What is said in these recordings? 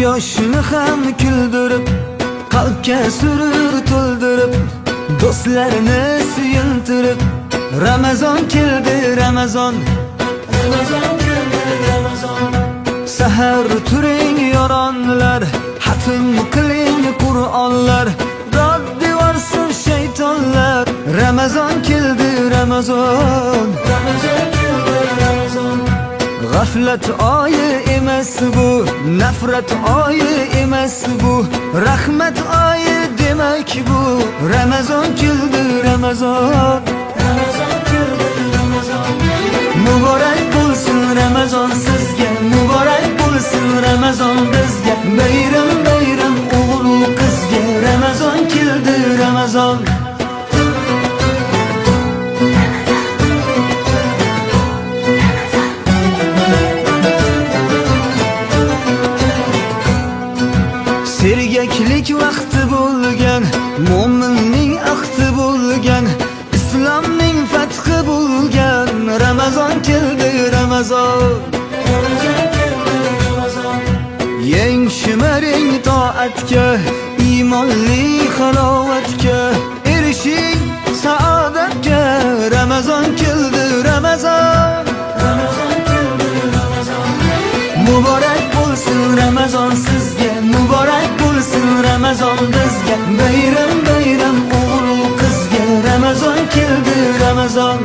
yoshni ham kuldirib qalbga surur to'ldirib do'stlarni suyuntirib ramazon keldi ramazon ramazon keldi ramazon sahar turing yoronlar hatm qiling qur'onlar dod devorsin shaytonlar ramazon keldi ramazon ramazon keldi ramazon G'aflat oyi emas bu, nafrat oyi emas bu, rahmat oyi demak bu. Ramazon keldi Ramazon. Sergaklik vaqti bo'lgan, mo'minning ahdi bo'lgan, islomning fathi bo'lgan, Ramazon keldi Ramazon. Yeng shimaring toatga, iymonli halovatga, erishing saodatga, Ramazon keldi Ramazon. Ramazon keldi Ramazon. Muborak bo'lsin Ramazon bizga. Bayram bayram o'g'il qizga, Ramazon keldi Ramazon.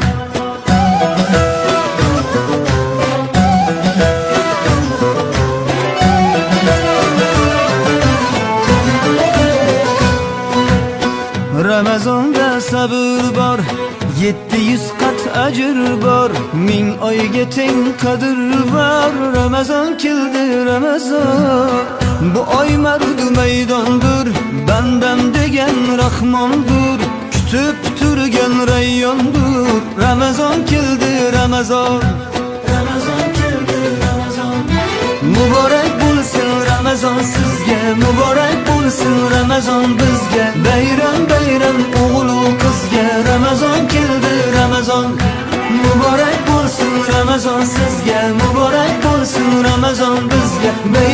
Ramazonda sabr bor, 700 qat ajr bor, ming oyga teng qadr bor. Ramazon keldi Ramazon. Bu oy mardu maydondir, bandam degan Rahmondir, kutib turgan rayyondir. Ramazon keldi Ramazon. Ramazon keldi Ramazon. Muborak bo'lsin Ramazon sizga, muborak bo'lsin Ramazon bizga. Bayram bayram o'g'il qizga, Ramazon keldi Ramazon. Muborak bo'lsin Ramazon sizga, muborak bo'lsin Ramazon bizga. Bay-